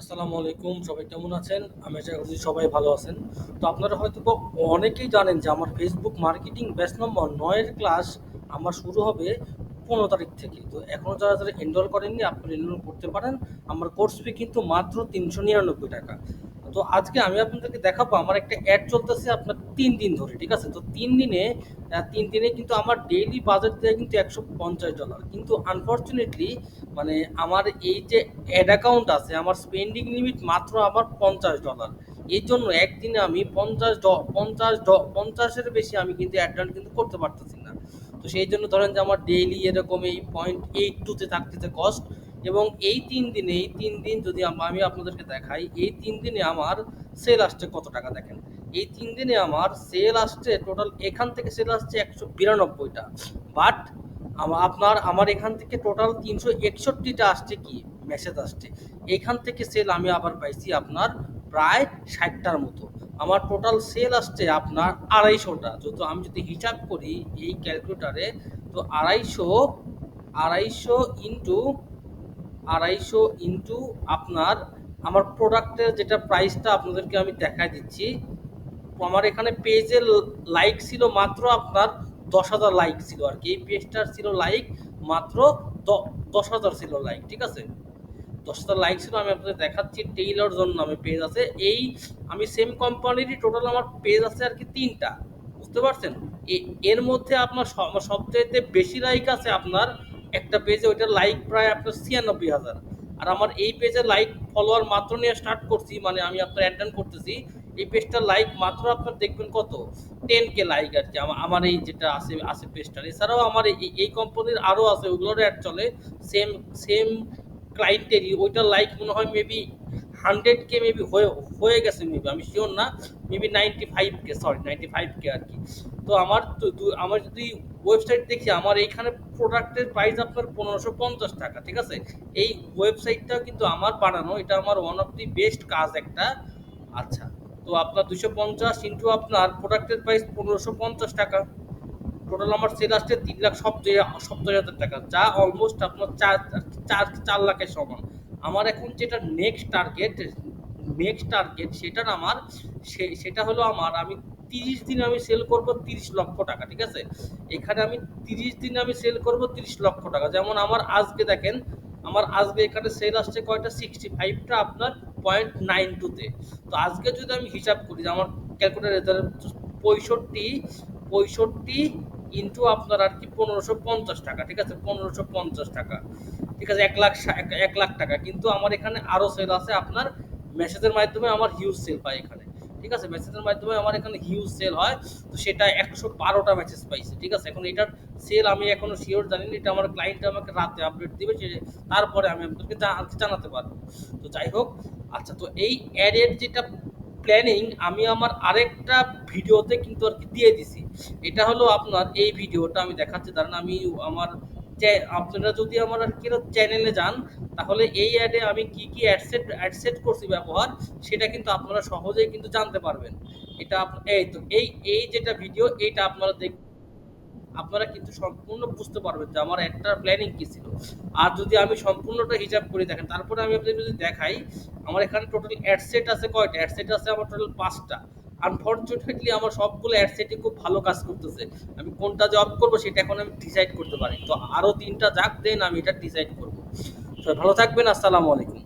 আসসালামু আলাইকুম, সবাই কেমন আছেন? আমি আশা সবাই ভালো আছেন। তো আপনারা হয়তো অনেকেই জানেন যে আমার ফেসবুক মার্কেটিং ব্যাচ নম্বর নয়ের ক্লাস আমার শুরু হবে পনেরো তারিখ থেকে। তো এখনও যারা যারা এনরোল করেননি, আপনারা এনরোল করতে পারেন। আমার কোর্স ফি কিন্তু মাত্র তিনশো নিরানব্বই টাকা। তো আজকে আমি আপনাদেরকে দেখাবো, আমার একটা অ্যাড চলতেছে আপনার তিন দিন ধরে, ঠিক আছে? তো তিন দিনে তিন দিনে কিন্তু আমার ডেইলি বাজেট দেয় কিন্তু একশো পঞ্চাশ ডলার কিন্তু আনফর্চুনেটলি মানে আমার এই যে অ্যাড অ্যাকাউন্ট আছে, আমার স্পেন্ডিং লিমিট মাত্র আমার পঞ্চাশ ডলার এই জন্য একদিনে আমি পঞ্চাশ ড- পঞ্চাশ ড- পঞ্চাশের বেশি আমি কিন্তু অ্যাড রান কিন্তু করতে পারতেছি না। তো সেই জন্য ধরেন যে আমার ডেইলি এরকম এই পয়েন্ট এইট টুতে থাকতেছে কস্ট এবং এই তিন দিনে, এই তিন দিন যদি আমি আপনাদেরকে দেখাই, এই তিন দিনে আমার সেল আসছে কত টাকা দেখেন? এই তিন দিনে আমার সেল আসছে টোটাল এখান থেকে সেল আসছে একশো বিরানব্বইটা। বাট আপনার, আমার এখান থেকে টোটাল তিনশো একষট্টিটা আসছে কি? মেসেজ আসছে। এখান থেকে সেল আমি আবার পাইছি আপনার প্রায় ষাটটার মতো। আমার টোটাল সেল আসছে আপনার আড়াইশোটা। যত আমি যদি হিসাব করি এই ক্যালকুলেটারে তো আড়াইশো আড়াইশো ইন্টু আড়াইশো ইন্টু আপনার আমার প্রোডাক্টের যেটা প্রাইসটা আপনাদেরকে আমি দেখাই দিচ্ছি। আমার এখানে পেজে লাইক ছিল মাত্র আপনার দশ হাজার লাইক ছিল আর কি। এই পেজটার ছিল লাইক মাত্র দশ হাজার ছিল লাইক ঠিক আছে? দশ হাজার লাইক ছিল, আমি আপনাদের দেখাচ্ছি। টেইলর জোন নামে পেজ আছে। এই আমি সেম কোম্পানিরই টোটাল আমার পেজ আছে আর কি তিনটা। বুঝতে পারছেন? এর মধ্যে আপনার সব- সবচাইতে বেশি লাইক আছে আপনার একটা পেজে ওইটার লাইক প্রায় আপনার ছিয়ানব্বই হাজার। আর আমার এই পেজে লাইক ফলোয়ার মাত্র নিয়ে স্টার্ট করছি মানে আমি আপনার অ্যাটেন্ড করতেছি। এই পেজটার লাইক মাত্র আপনার দেখবেন কত? টেন কে লাইক আর কি আমার এই যেটা আছে আছে পেজটার এছাড়াও আমার এই এই কোম্পানির আরও আছে ওগুলোর অ্যাড চলে। সেম সেম ক্লাইন্টেরই ওইটার লাইক মনে হয় মেবি হান্ড্রেড কে মেবি হয়ে হয়ে গেছে মেবি আমি শিওর না। Maybe ninety five K sorry ninety five K আর কি। তো আমার আমার যদি ওয়েবসাইট দেখি, আমার এইখানে প্রোডাক্টের প্রাইস আপনার পনেরোশো পঞ্চাশ টাকা, ঠিক আছে? এই ওয়েবসাইটটাও কিন্তু আমার বানানো, এটা আমার ওয়ান অফ দি বেস্ট কাজ একটা। আচ্ছা তো আপনার দুশো পঞ্চাশ ইন্টু আপনার প্রোডাক্টের প্রাইস পনেরোশো পঞ্চাশ টাকা। টোটাল আমার সেল আসছে তিন লাখ সপ্তাহে, সপ্তাহ হাজার টাকা, যা অলমোস্ট আপনার চার চার চার লাখের সমান। আমার এখন যেটা নেক্সট টার্গেট নেক্সট টার্গেট সেটার আমার সেটা হলো আমার, আমি তিরিশ দিন আমি সেল করব তিরিশ লক্ষ টাকা, ঠিক আছে? এখানে আমি তিরিশ দিন আমি সেল করব তিরিশ লক্ষ টাকা। যেমন আমার আজকে দেখেন, আমার আজকে এখানে সেল আসছে কয়টা? সিক্সটি ফাইভটা আপনার পয়েন্ট নাইন টুতে তো। আজকে যদি আমি হিসাব করি যে আমার ক্যালকুলেটার পঁয়ষট্টি পঁয়ষট্টি ইন্টু আপনার আর কি পনেরোশো পঞ্চাশ টাকা, ঠিক আছে? পনেরোশো পঞ্চাশ টাকা। ঠিক আছে, এক লাখ এক লাখ টাকা। কিন্তু আমার এখানে আরও সেল আছে আপনার মেসেজের মাধ্যমে আমার হিউজ সেল পাই এখানে। ঠিক আছে? মেসেজের মাধ্যমে আমার এখানে হিউজ সেল হয়। তো সেটা একশো বারোটা মেসেজ পাইছে, ঠিক আছে? এখন এটার সেল আমি এখনও শিওর জানি না এটা আমার ক্লায়েন্ট আমাকে রাতে আপডেট দিবে সে তারপরে আমি আপনাদেরকে জানাতে পারব। তো যাই হোক আচ্ছা তো এই অ্যাডের যেটা প্ল্যানিং আমি আমার আরেকটা ভিডিওতে কিন্তু আর কি দিয়ে দিছি। এটা হলো আপনার এই ভিডিওটা আমি দেখাচ্ছি। দাঁড়ান আমি আমার আপনারা যদি আমার আর কি চ্যানেলে যান, তাহলে এই অ্যাডে আমি কি কি অ্যাডসেট অ্যাডসেট করছি ব্যবহার, সেটা কিন্তু আপনারা সহজেই কিন্তু জানতে পারবেন। এটা এই তো, এই এই যেটা ভিডিও এইটা আপনারা দেখ, আপনারা কিন্তু সম্পূর্ণ বুঝতে পারবেন যে আমার একটা প্ল্যানিং কি ছিল। আর যদি আমি সম্পূর্ণটা হিসাব করে দেখেন, তারপরে আমি আপনাদের যদি দেখাই, আমার এখানে টোটাল অ্যাডসেট আছে কয়টা? অ্যাডসেট আছে আমার টোটাল পাঁচটা। আনফর্চুনেটলি আমার সবগুলো অ্যাডসেটই খুব ভালো কাজ করতেছে। আমি কোনটা জব করব সেটা এখন আমি ডিসাইড করতে পারি তো আরও তিনটা যাক দেন আমি এটা ডিসাইড করব। তো ভালো থাকবেন, আসসালামু আলাইকুম।